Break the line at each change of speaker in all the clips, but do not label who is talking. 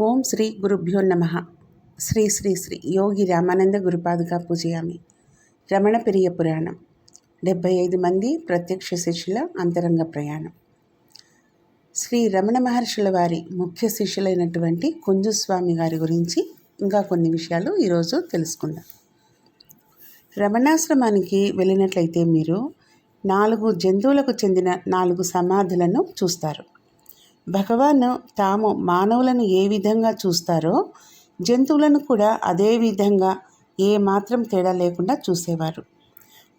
ఓం శ్రీ గురుభ్యో నమ. శ్రీ శ్రీ శ్రీ యోగి రామానంద గురుపాదుగా పూజయామి. రమణ పెరియ పురాణం. డెబ్బై ఐదు మంది ప్రత్యక్ష శిష్యుల అంతరంగ ప్రయాణం. శ్రీ రమణ మహర్షుల వారి ముఖ్య శిష్యులైనటువంటి కుంజుస్వామి గారి గురించి ఇంకా కొన్ని విషయాలు ఈరోజు తెలుసుకుందాం. రమణాశ్రమానికి వెళ్ళినట్లయితే మీరు నాలుగు జంతువులకు చెందిన నాలుగు సమాధులను చూస్తారు. భగవాన్ తాము మానవులను ఏ విధంగా చూస్తారో జంతువులను కూడా అదే విధంగా ఏ మాత్రం తేడా లేకుండా చూసేవారు.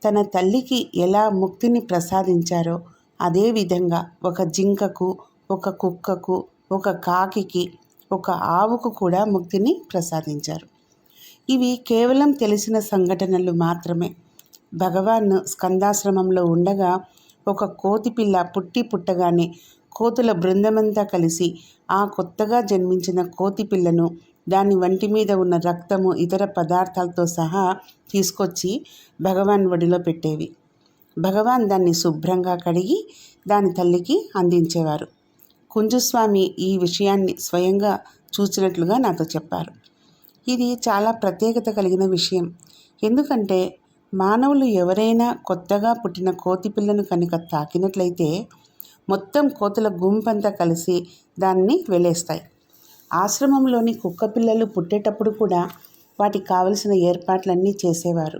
తన తల్లికి ఎలా ముక్తిని ప్రసాదించారో అదే విధంగా ఒక జింకకు ఒక కుక్కకు ఒక కాకికి ఒక ఆవుకు కూడా ముక్తిని ప్రసాదించారు. ఇవి కేవలం తెలిసిన సంఘటనలు మాత్రమే. భగవాన్ స్కందాశ్రమంలో ఉండగా ఒక కోతిపిల్ల పుట్టి పుట్టగానే కోతుల బృందమంతా కలిసి ఆ కొత్తగా జన్మించిన కోతి పిల్లను దాని వంటి మీద ఉన్న రక్తము ఇతర పదార్థాలతో సహా తీసుకొచ్చి భగవాన్ ఒడిలో పెట్టేవి. భగవాన్ దాన్ని శుభ్రంగా కడిగి దాని తల్లికి అందించేవారు. కుంజుస్వామి ఈ విషయాన్ని స్వయంగా చూసినట్లుగా నాతో చెప్పారు. ఇది చాలా ప్రత్యేకత కలిగిన విషయం. ఎందుకంటే మానవులు ఎవరైనా కొత్తగా పుట్టిన కోతి పిల్లను కనుక తాకినట్లయితే మొత్తం కోతుల గుంపంతా కలిసి దాన్ని వెలేస్తాయి. ఆశ్రమంలోని కుక్క పిల్లలు పుట్టేటప్పుడు కూడా వాటికి కావలసిన ఏర్పాట్లన్నీ చేసేవారు.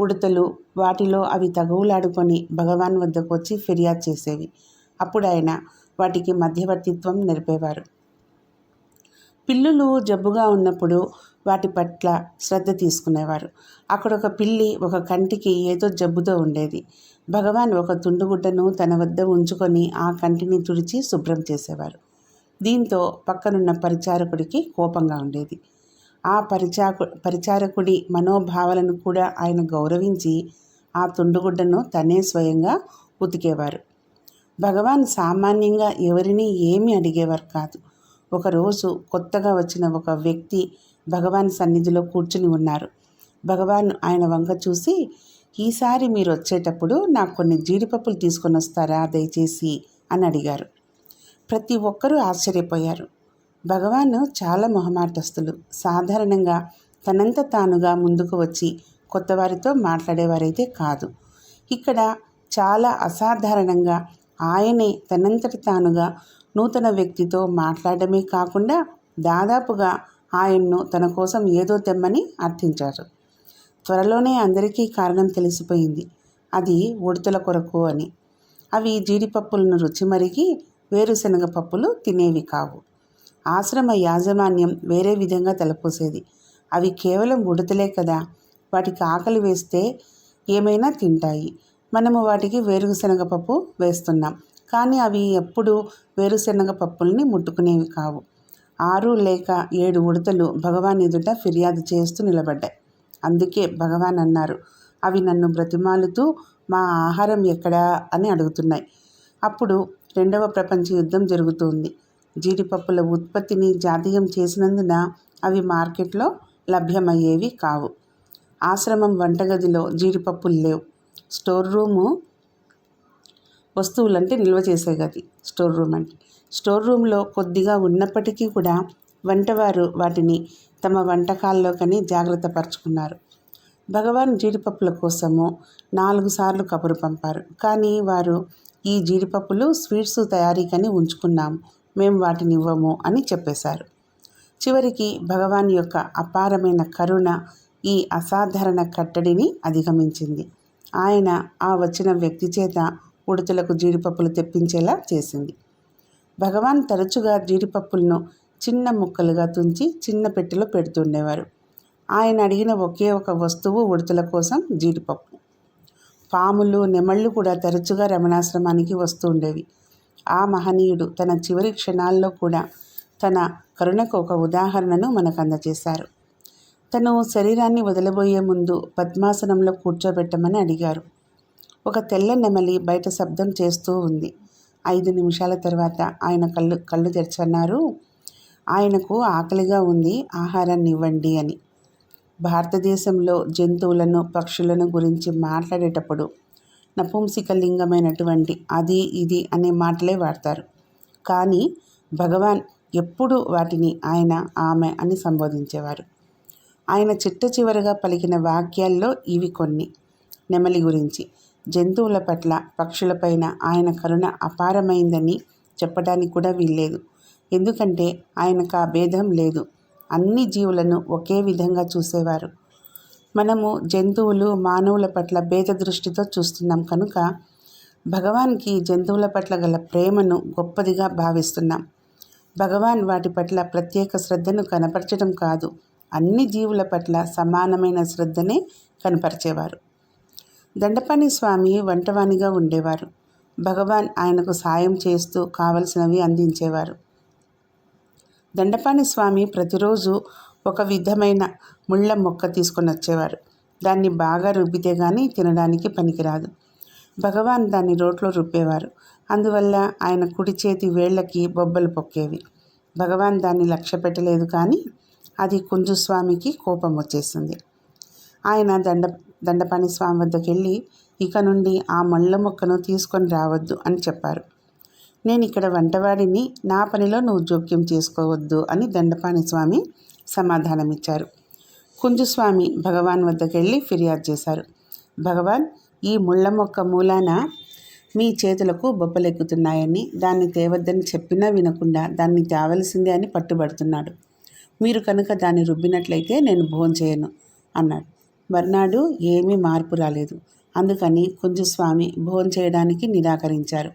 ఉడతలు వాటిలో అవి తగువులాడుకొని భగవాన్ వద్దకు వచ్చి ఫిర్యాదు చేసేవి. అప్పుడు ఆయన వాటికి మధ్యవర్తిత్వం నెరిపేవారు పిల్లులు జబ్బుగా ఉన్నప్పుడు వాటి పట్ల శ్రద్ధ తీసుకునేవారు. అక్కడ ఒక పిల్లి ఒక కంటికి ఏదో జబ్బుతో ఉండేది. భగవాన్ ఒక తుండుగుడ్డను తన వద్ద ఉంచుకొని ఆ కంటిని తుడిచి శుభ్రం చేసేవారు. దీంతో పక్కనున్న పరిచారకుడికి కోపంగా ఉండేది. ఆ పరిచాకు పరిచారకుడి మనోభావాలను కూడా ఆయన గౌరవించి ఆ తుండుగుడ్డను తనే స్వయంగా ఉతికేవారు. భగవాన్ సామాన్యంగా ఎవరిని ఏమి అడిగేవారు కాదు. ఒకరోజు కొత్తగా వచ్చిన ఒక వ్యక్తి భగవాన్ సన్నిధిలో కూర్చుని ఉన్నారు. భగవాన్ ఆయన వంక చూసి ఈసారి మీరు వచ్చేటప్పుడు నాకు కొన్ని జీడిపప్పులు తీసుకొని వస్తారా దయచేసి? అని అడిగారు. ప్రతి ఒక్కరూ ఆశ్చర్యపోయారు. భగవాన్ చాలా మొహమాటస్తులు సాధారణంగా తనంత తానుగా ముందుకు వచ్చి కొత్తవారితో మాట్లాడేవారైతే కాదు. ఇక్కడ చాలా అసాధారణంగా ఆయనే తనంతటి తానుగా నూతన వ్యక్తితో మాట్లాడమే కాకుండా దాదాపుగా ఆయన్ను తన కోసం ఏదో తెమ్మని అర్థించారు. త్వరలోనే అందరికీ కారణం తెలిసిపోయింది. అది ఉడతల కొరకు అని. అవి జీడిపప్పులను రుచి మరిగి వేరుశనగ పప్పులు తినేవి కావు. ఆశ్రమ యాజమాన్యం వేరే విధంగా తలపోసేది. అవి కేవలం ఉడతలే కదా. వాటికి ఆకలి వేస్తే ఏమైనా తింటాయి. మనము వాటికి వేరుశనగ పప్పు వేస్తున్నాం. కానీ అవి ఎప్పుడు వేరుశనగ పప్పుల్ని ముట్టుకునేవి కావు. ఆరు లేక ఏడు ఉడతలు భగవాన్ ఎదుట ఫిర్యాదు చేస్తూ నిలబడ్డాయి అందుకే భగవాన్ అన్నారు అవి నన్ను బ్రతిమాలుతూ మా ఆహారం ఎక్కడా? అని అడుగుతున్నాయి. అప్పుడు రెండవ ప్రపంచ యుద్ధం జరుగుతుంది. జీడిపప్పుల ఉత్పత్తిని జాతీయం చేసినందున అవి మార్కెట్లో లభ్యమయ్యేవి కావు. ఆశ్రమం వంటగదిలో జీడిపప్పులు లేవు. స్టోర్ రూము వస్తువులంటే నిల్వ చేసే గది. స్టోర్ రూమ్ అంటే స్టోర్ రూమ్లో కొద్దిగా ఉన్నప్పటికీ కూడా వంటవారు వాటిని తమ వంటకాల్లోకని జాగ్రత్త పరుచుకున్నారు. భగవాన్ జీడిపప్పుల కోసము నాలుగు సార్లు కబురు పంపారు. కానీ వారు ఈ జీడిపప్పులు స్వీట్స్ తయారీకని ఉంచుకున్నాం మేము వాటిని ఇవ్వము అని చెప్పేశారు. చివరికి భగవాన్ యొక్క అపారమైన కరుణ ఈ అసాధారణ కట్టడిని అధిగమించింది. ఆయన ఆ వచ్చిన వ్యక్తి చేత ఉడతలకు జీడిపప్పులు తెప్పించేలా చేసింది. భగవాన్ తరచుగా జీడిపప్పులను చిన్న ముక్కలుగా తుంచి చిన్న పెట్టెలో పెడుతుండేవారు. ఆయన అడిగిన ఒకే ఒక వస్తువు ఉడతల కోసం జీడిపప్పు. పాములు నెమళ్ళు కూడా తరచుగా రమణాశ్రమానికి వస్తూ ఉండేవి. ఆ మహనీయుడు తన చివరి క్షణాల్లో కూడా తన కరుణకు ఒక ఉదాహరణను మనకు అందజేశారు తను శరీరాన్ని వదలబోయే ముందు పద్మాసనంలో కూర్చోబెట్టమని అడిగారు. ఒక తెల్ల నెమలి బయట శబ్దం చేస్తూ ఉంది. ఐదు నిమిషాల తర్వాత ఆయన కళ్ళు కళ్ళు తెరచన్నారు. ఆయనకు ఆకలిగా ఉంది ఆహారాన్ని ఇవ్వండి అని. భారతదేశంలో జంతువులను పక్షులను గురించి మాట్లాడేటప్పుడు నపుంసకలింగమైనటువంటి అది ఇది అనే మాటలే వాడతారు. కానీ భగవాన్ ఎప్పుడు వాటిని ఆయన ఆమె అని సంబోధించేవారు. ఆయన చిట్ట చివరగా పలికిన వాక్యాల్లో ఇవి కొన్ని. నెమలి గురించి. జంతువుల పట్ల పక్షులపైన ఆయన కరుణ అపారమైందని చెప్పడానికి కూడా వీల్లేదు. ఎందుకంటే ఆయనకు ఆ భేదం లేదు. అన్ని జీవులను ఒకే విధంగా చూసేవారు. మనము జంతువులు మానవుల పట్ల భేద దృష్టితో చూస్తున్నాం కనుక భగవాన్కి జంతువుల పట్ల గల ప్రేమను గొప్పదిగా భావిస్తున్నాం. భగవాన్ వాటి పట్ల ప్రత్యేక శ్రద్ధను కనపరచడం కాదు. అన్ని జీవుల పట్ల సమానమైన శ్రద్ధనే కనపరిచేవారు. దండపాణి స్వామి వంటవానిగా ఉండేవారు. భగవాన్ ఆయనకు సాయం చేస్తూ కావలసినవి అందించేవారు. దండపాణి స్వామి ప్రతిరోజు ఒక విధమైన ముళ్ళ మొక్క తీసుకొని వచ్చేవారు. దాన్ని బాగా రుబ్బితే కానీ తినడానికి పనికిరాదు. భగవాన్ దాన్ని రోట్లో రుబ్బేవారు. అందువల్ల ఆయన కుడి చేతి వేళ్ళకి బొబ్బలు పొక్కేవి. భగవాన్ దాన్ని లక్ష్య పెట్టలేదు కానీ అది కుంజుస్వామికి కోపం వచ్చేసింది. ఆయన దండ దండపాణి స్వామి వద్దకు వెళ్ళి ఇక నుండి ఆ మళ్ళ మొక్కను తీసుకొని రావద్దు అని చెప్పారు. నేను ఇక్కడ వంటవాడిని నా పనిలో నువ్వు జోక్యం చేసుకోవద్దు అని దండపాణి స్వామి సమాధానమిచ్చారు. కుంజుస్వామి భగవాన్ వద్దకు వెళ్ళి ఫిర్యాదు చేశారు. భగవాన్ ఈ ముళ్ళ మొక్క మూలాన మీ చేతులకు బొబ్బలెక్కుతున్నాయని దాన్ని తేవద్దని చెప్పినా వినకుండా దాన్ని తేవలసిందే అని పట్టుబడుతున్నాడు. మీరు కనుక దాన్ని రుబ్బినట్లయితే నేను భోంచేయను అన్నాడు. మర్నాడు ఏమీ మార్పు రాలేదు. అందుకని కుంజుస్వామి భోంచేయడానికి నిరాకరించారు.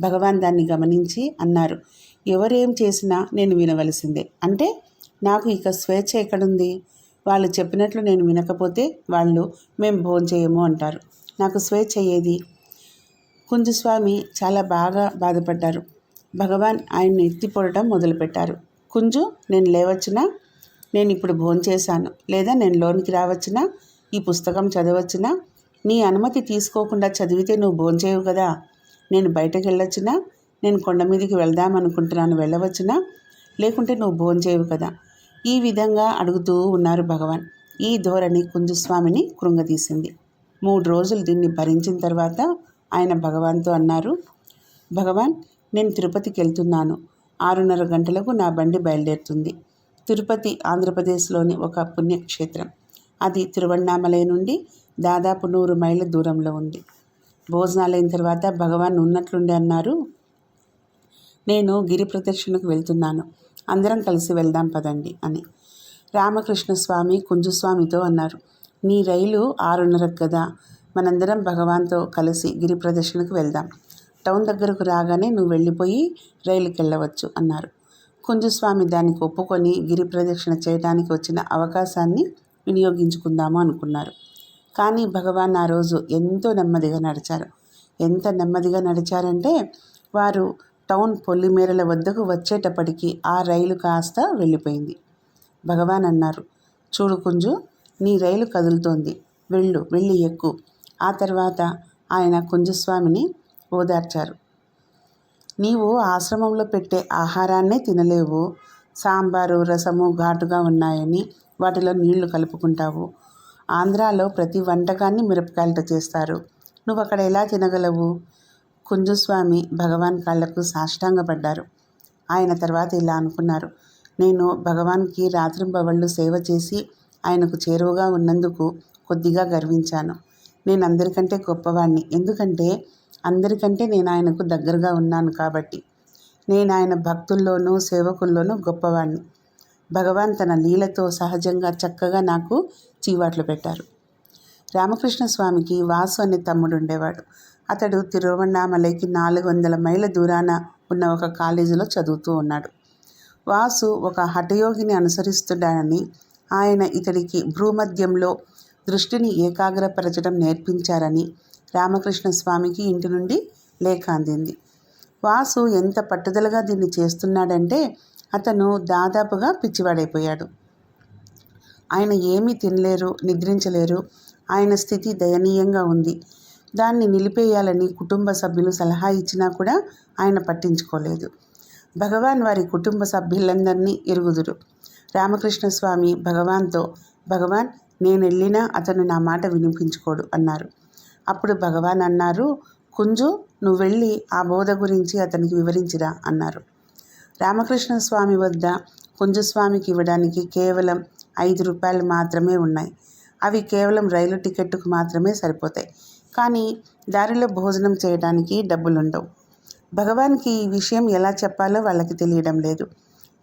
భగవాన్ దాన్ని గమనించి అన్నారు ఎవరేం చేసినా నేను వినవలసిందే. అంటే నాకు ఇక స్వేచ్ఛ ఎక్కడుంది? వాళ్ళు చెప్పినట్లు నేను వినకపోతే వాళ్ళు మేము భోంచేయము అంటారు. నాకు స్వేచ్ఛ ఏది కుంజుస్వామి చాలా బాగా బాధపడ్డారు. భగవాన్ ఆయన్ని ఎత్తిపోవడం మొదలుపెట్టారు. కుంజు నేను లేవచ్చునా నేను ఇప్పుడు భోంచేశాను లేదా నేను లోనికి రావచ్చునా ఈ పుస్తకం చదవచ్చునా నీ అనుమతి తీసుకోకుండా చదివితే నువ్వు భోంచేయవు కదా. నేను బయటకు వెళ్ళొచ్చునా నేను కొండ మీదకి వెళ్దాం అనుకుంటున్నాను వెళ్ళవచ్చునా లేకుంటే నువ్వు భోంచేయవు కదా. ఈ విధంగా అడుగుతూ ఉన్నారు భగవాన్. ఈ ధోరణి కుంజుస్వామిని కృంగదీసింది. మూడు రోజులు దీన్ని భరించిన తర్వాత ఆయన భగవాన్తో అన్నారు భగవాన్ నేను తిరుపతికి వెళ్తున్నాను ఆరున్నర గంటలకు నా బండి బయలుదేరుతుంది. తిరుపతి ఆంధ్రప్రదేశ్లోని ఒక పుణ్యక్షేత్రం. అది తిరువణ్ణామలై నుండి దాదాపు నూరు మైళ్ళ దూరంలో ఉంది. భోజనాలైన తర్వాత భగవాన్ ఉన్నట్లుండి అన్నారు నేను గిరి ప్రదక్షిణకు వెళ్తున్నాను. అందరం కలిసి వెళ్దాం పదండి అని. రామకృష్ణ స్వామి కుంజుస్వామితో అన్నారు నీ రైలు ఆరున్నరకు కదా మనందరం భగవాన్తో కలిసి గిరి ప్రదర్శనకు వెళ్దాం. టౌన్ దగ్గరకు రాగానే నువ్వు వెళ్ళిపోయి రైలుకి వెళ్ళవచ్చు అన్నారు. కుంజుస్వామి దానికి ఒప్పుకొని గిరి ప్రదక్షిణ చేయడానికి వచ్చిన అవకాశాన్ని వినియోగించుకుందాము అనుకున్నారు. కానీ భగవాన్ ఆ రోజు ఎంతో నెమ్మదిగా నడిచారు. ఎంత నెమ్మదిగా నడిచారంటే వారు టౌన్ పొల్లిమేరల వద్దకు వచ్చేటప్పటికి ఆ రైలు కాస్త వెళ్ళిపోయింది. భగవాన్ అన్నారు చూడు కుంజు నీ రైలు కదులుతోంది. వెళ్ళు వెళ్ళి ఎక్కు. ఆ తర్వాత ఆయన కుంజస్వామిని ఓదార్చారు. నీవు ఆశ్రమంలో పెట్టే ఆహారాన్నే తినలేవు. సాంబారు రసము ఘాటుగా ఉన్నాయని వాటిలో నీళ్ళు కలుపుకుంటావు. ఆంధ్రాలో ప్రతి వంటకాన్ని మిరపకాయలతో చేస్తారు. నువ్వు అక్కడ ఎలా తినగలవు? కుంజుస్వామి భగవాన్ కాళ్ళకు సాష్టాంగపడ్డారు. ఆయన తర్వాత ఇలా అనుకున్నారు. నేను భగవాన్కి రాత్రింబవళ్ళు సేవ చేసి ఆయనకు చేరువగా ఉన్నందుకు కొద్దిగా గర్వించాను. నేను అందరికంటే గొప్పవాణ్ణి. ఎందుకంటే అందరికంటే నేను ఆయనకు దగ్గరగా ఉన్నాను కాబట్టి. నేను ఆయన భక్తుల్లోనూ సేవకుల్లోనూ గొప్పవాణ్ణి. భగవాన్ తన లీలతో సహజంగా చక్కగా నాకు చీవాట్లు పెట్టారు. రామకృష్ణ స్వామికి వాసు అనే తమ్ముడు ఉండేవాడు అతడు తిరువణామలైకి నాలుగు వందల మైళ్ళ దూరాన ఉన్న ఒక కాలేజీలో చదువుతూ ఉన్నాడు. వాసు ఒక హఠయోగిని అనుసరిస్తున్నాడని ఆయన ఇతడికి భ్రూమధ్యంలో దృష్టిని ఏకాగ్రపరచడం నేర్పించారని రామకృష్ణ స్వామికి ఇంటి నుండి లేఖ అందింది. వాసు ఎంత పట్టుదలగా దీన్ని చేస్తున్నాడంటే అతను దాదాపుగా పిచ్చివాడైపోయాడు. ఆయన ఏమీ తినలేరు నిద్రించలేరు. ఆయన స్థితి దయనీయంగా ఉంది. దాన్ని నిలిపేయాలని కుటుంబ సభ్యులు సలహా ఇచ్చినా కూడా ఆయన పట్టించుకోలేదు. భగవాన్ వారి కుటుంబ సభ్యులందరినీ ఎరుగుదురు. రామకృష్ణ స్వామి భగవాన్తో భగవాన్ నేను వెళ్ళినా అతను నా మాట వినిపించుకోడు అన్నారు. అప్పుడు భగవాన్ అన్నారు కుంజు నువ్వు వెళ్ళి ఆ బోధ గురించి అతనికి వివరించిరా అన్నారు. రామకృష్ణ స్వామి వద్ద కుంజుస్వామికి ఇవ్వడానికి కేవలం ఐదు రూపాయలు మాత్రమే ఉన్నాయి. అవి కేవలం రైలు టికెట్కు మాత్రమే సరిపోతాయి. కానీ దారిలో భోజనం చేయడానికి డబ్బులుండవు. భగవాన్కి ఈ విషయం ఎలా చెప్పాలో వాళ్ళకి తెలియడం లేదు.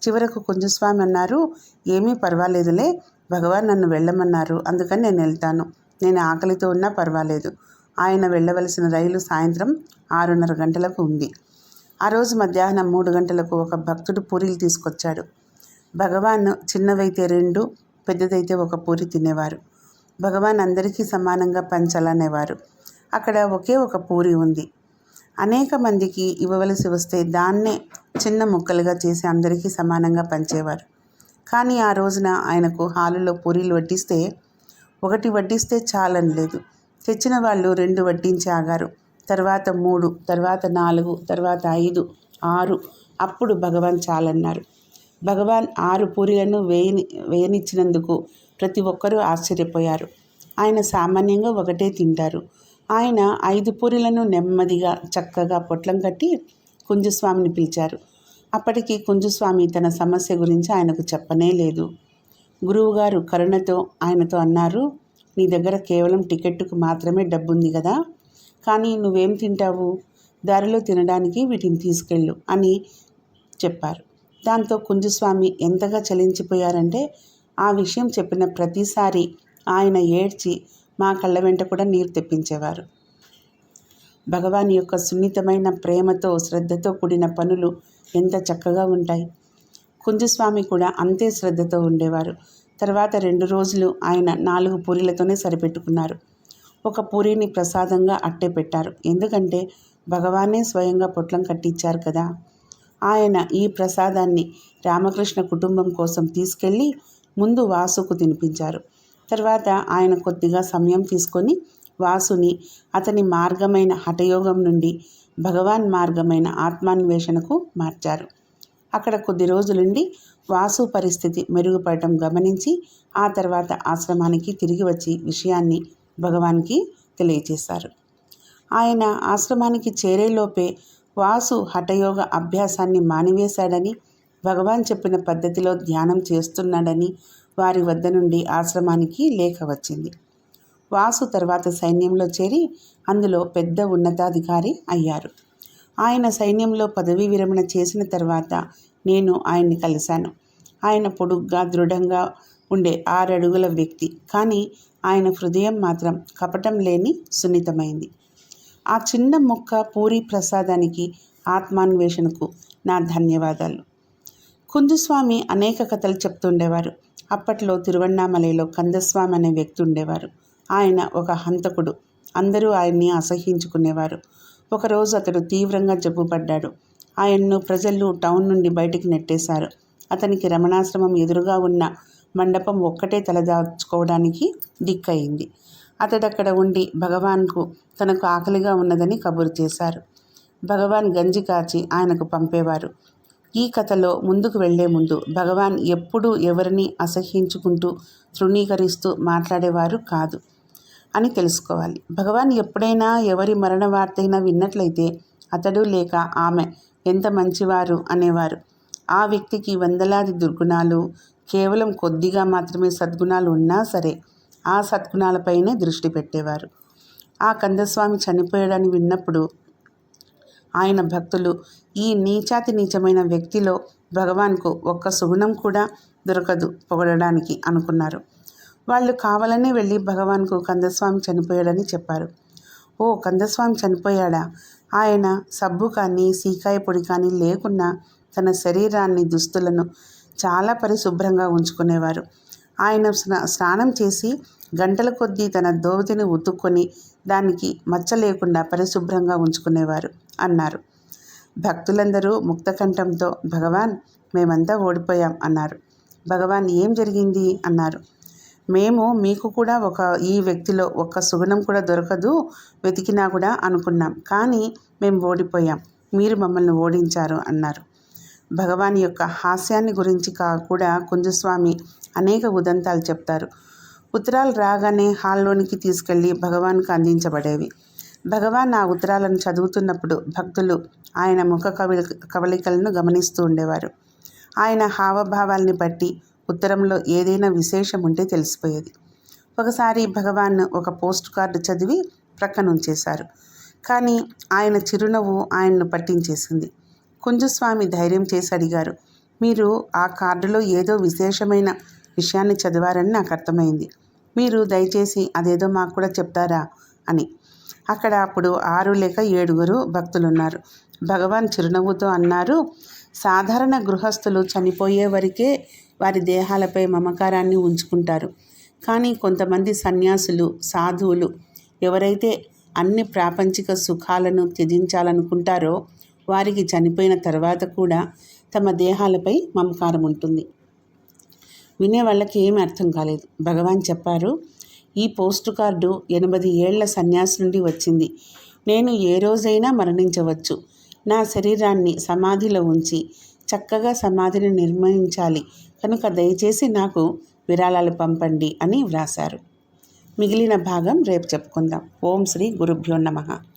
చివరకు కుంజస్వామి అన్నారు ఏమీ పర్వాలేదులే భగవాన్ నన్ను వెళ్ళమన్నారు అందుకని నేను వెళ్తాను. నేను ఆకలితో ఉన్నా పర్వాలేదు. ఆయన వెళ్ళవలసిన రైలు సాయంత్రం ఆరున్నర గంటలకు ఉంది. ఆ రోజు మధ్యాహ్నం మూడు గంటలకు ఒక భక్తుడు పూరీలు తీసుకొచ్చాడు. భగవాన్ చిన్నవైతే రెండు పెద్దదైతే ఒక పూరి తినేవారు. భగవాన్ అందరికీ సమానంగా పంచాలనేవారు అక్కడ ఒకే ఒక పూరి ఉంది. అనేక మందికి ఇవ్వవలసి వస్తే దాన్నే చిన్న ముక్కలుగా చేసి అందరికీ సమానంగా పంచేవారు. కానీ ఆ రోజున ఆయనకు హాలులో పూరీలు వడ్డిస్తే ఒకటి వడ్డిస్తే చాలని లేదు. తెచ్చిన వాళ్ళు రెండు వడ్డించి ఆగారు. తర్వాత మూడు తర్వాత నాలుగు తర్వాత ఐదు ఆరు. అప్పుడు భగవాన్ చాలన్నారు. భగవాన్ ఆరు పూరీలను వేయని వేయనిచ్చినందుకు ప్రతి ఒక్కరూ ఆశ్చర్యపోయారు. ఆయన సామాన్యంగా ఒకటే తింటారు. ఆయన ఐదు పూరీలను నెమ్మదిగా చక్కగా పొట్లం కట్టి కుంజస్వామిని పిలిచారు. అప్పటికి కుంజస్వామి తన సమస్య గురించి ఆయనకు చెప్పనే లేదు. గురువుగారు కరుణతో ఆయనతో అన్నారు నీ దగ్గర కేవలం టికెట్టుకు మాత్రమే డబ్బుంది కదా. కానీ నువ్వేం తింటావు? దారిలో తినడానికి వీటిని తీసుకెళ్ళు అని చెప్పారు. దాంతో కుంజస్వామి ఎంతగా చలించిపోయారంటే ఆ విషయం చెప్పిన ప్రతిసారి ఆయన ఏడ్చి మా కళ్ళ వెంట కూడా నీరు తెప్పించేవారు. భగవాన్ యొక్క సున్నితమైన ప్రేమతో శ్రద్ధతో కూడిన పనులు ఎంత చక్కగా ఉంటాయి. కుంజస్వామి కూడా అంతే శ్రద్ధతో ఉండేవారు. తర్వాత రెండు రోజులు ఆయన నాలుగు పూరీలతోనే సరిపెట్టుకున్నారు. ఒక పూరీని ప్రసాదంగా అట్టే పెట్టారు. ఎందుకంటే భగవానే స్వయంగా పొట్లం కట్టించారు కదా. ఆయన ఈ ప్రసాదాన్ని రామకృష్ణ కుటుంబం కోసం తీసుకెళ్ళి ముందు వాసుకు తినిపించారు. తర్వాత ఆయన కొద్దిగా సమయం తీసుకొని వాసుని అతని మార్గమైన హఠయోగం నుండి భగవాన్ మార్గమైన ఆత్మాన్వేషణకు మార్చారు. అక్కడ కొద్ది రోజులుండి వాసు పరిస్థితి మెరుగుపడటం గమనించి ఆ తర్వాత ఆశ్రమానికి తిరిగి వచ్చి విషయాన్ని భగవాన్కి తెలియజేశారు ఆయన ఆశ్రమానికి చేరేలోపే వాసు హఠయోగ అభ్యాసాన్ని మానివేశాడని భగవాన్ చెప్పిన పద్ధతిలో ధ్యానం చేస్తున్నాడని వారి వద్ద నుండి ఆశ్రమానికి లేఖ వచ్చింది. వాసు తర్వాత సైన్యంలో చేరి అందులో పెద్ద ఉన్నతాధికారి అయ్యారు. ఆయన సైన్యంలో పదవీ విరమణ చేసిన తర్వాత నేను ఆయన్ని కలిశాను. ఆయన పొడుగ్గా దృఢంగా ఉండే ఆరడుగుల వ్యక్తి. కానీ ఆయన హృదయం మాత్రం కపటం లేని సున్నితమైంది. ఆ చిన్న మొక్క పూరి ప్రసాదానికి ఆత్మాన్వేషణకు నా ధన్యవాదాలు. కుందుస్వామి అనేక కథలు చెప్తుండేవారు. అప్పట్లో తిరువண்ணామలలో కందస్వామి అనే వ్యక్తి ఉండేవారు. ఆయన ఒక హంతకుడు. అందరూ ఆయన్ని అసహ్యించుకునేవారు. ఒకరోజు అతడు తీవ్రంగా జబ్బుపడ్డాడు. ఆయన్ను ప్రజలు టౌన్ నుండి బయటికి నెట్టేశారు. అతనికి రమణాశ్రమం ఎదురుగా ఉన్న మండపం ఒక్కటే తలదాచుకోవడానికి దిక్కయింది. అతడక్కడ ఉండి భగవాన్కు తనకు ఆకలిగా ఉన్నదని కబురు చేశారు. భగవాన్ గంజి కాచి ఆయనకు పంపేవారు. ఈ కథలో ముందుకు వెళ్ళే ముందు భగవాన్ ఎప్పుడూ ఎవరిని అసహ్యించుకుంటూ తృణీకరిస్తూ మాట్లాడేవారు కాదు అని తెలుసుకోవాలి. భగవాన్ ఎప్పుడైనా ఎవరి మరణ వార్తైనా విన్నట్లయితే అతడు లేక ఆమె ఎంత మంచివారు అనేవారు. ఆ వ్యక్తికి వందలాది దుర్గుణాలు కేవలం కొద్దిగా మాత్రమే సద్గుణాలు ఉన్నా సరే ఆ సద్గుణాలపైనే దృష్టి పెట్టేవారు. ఆ కందస్వామి చనిపోయాడని విన్నప్పుడు ఆయన భక్తులు ఈ నీచాతి నీచమైన వ్యక్తిలో భగవాన్కు ఒక్క సుగుణం కూడా దొరకదు పొగడడానికి అనుకున్నారు. వాళ్ళు కావాలనే వెళ్ళి భగవాన్కు కందస్వామి చనిపోయాడని చెప్పారు. ఓ కందస్వామి చనిపోయాడా? ఆయన సబ్బు కానీ సీకాయ పొడి కానీ లేకున్నా తన శరీరాన్ని దుస్తులను చాలా పరిశుభ్రంగా ఉంచుకునేవారు. ఆయన స్నా- స్నానం చేసి గంటల కొద్దీ తన దోవతిని ఉతుక్కొని దానికి మచ్చ లేకుండా పరిశుభ్రంగా ఉంచుకునేవారు అన్నారు. భక్తులందరూ ముక్తకంఠంతో భగవాన్ మేమంతా ఓడిపోయాం అన్నారు. భగవాన్ ఏం జరిగింది? అన్నారు. మేము మీకు కూడా ఒక ఈ వ్యక్తిలో ఒక్క సుగుణం కూడా దొరకదు వెతికినా కూడా అనుకున్నాం. కానీ మేము ఓడిపోయాం. మీరు మమ్మల్ని ఓడించారు అన్నారు. భగవాన్ యొక్క హాస్యాన్ని గురించి కా కూడా కుంజస్వామి అనేక ఉదంతాలు చెప్తారు. ఉత్తరాలు రాగానే హాల్లోనికి తీసుకెళ్ళి భగవాన్కు అందించబడేవి. భగవాన్ ఆ ఉత్తరాలను చదువుతున్నప్పుడు భక్తులు ఆయన ముఖ కవి కవలికలను గమనిస్తూ ఉండేవారు. ఆయన హావభావాల్ని బట్టి ఉత్తరంలో ఏదైనా విశేషం ఉంటే తెలిసిపోయేది. ఒకసారి భగవాన్ ఒక పోస్ట్ కార్డు చదివి ప్రక్కనుంచేశారు కానీ ఆయన చిరునవ్వు ఆయన్ను పట్టించేసింది. కుంజస్వామి ధైర్యం చేసి అడిగారు మీరు ఆ కార్డులో ఏదో విశేషమైన విషయాన్ని చదివారని నాకు అర్థమైంది. మీరు దయచేసి అదేదో మాకు కూడా చెప్తారా? అని. అక్కడ అప్పుడు ఆరు లేక ఏడుగురు భక్తులున్నారు. భగవాన్ చిరునవ్వుతో అన్నారు సాధారణ గృహస్థులు చనిపోయే వరకే వారి దేహాలపై మమకారాన్ని ఉంచుకుంటారు. కానీ కొంతమంది సన్యాసులు సాధువులు ఎవరైతే అన్ని ప్రాపంచిక సుఖాలను త్యజించాలనుకుంటారో వారికి చనిపోయిన తర్వాత కూడా తమ దేహాలపై మమకారం ఉంటుంది. వినే వాళ్ళకి ఏమీ అర్థం కాలేదు. భగవాన్ చెప్పారు ఈ పోస్ట్ కార్డు ఎనభై ఏళ్ళ సన్యాసి నుండి వచ్చింది. నేను ఏ రోజైనా మరణించవచ్చు. నా శరీరాన్ని సమాధిలో ఉంచి చక్కగా సమాధిని నిర్మించాలి. కనుక దయచేసి నాకు విరాళాలు పంపండి అని వ్రాశారు. మిగిలిన భాగం రేపు చెప్పుకుందాం. ఓం శ్రీ గురుభ్యో నమః.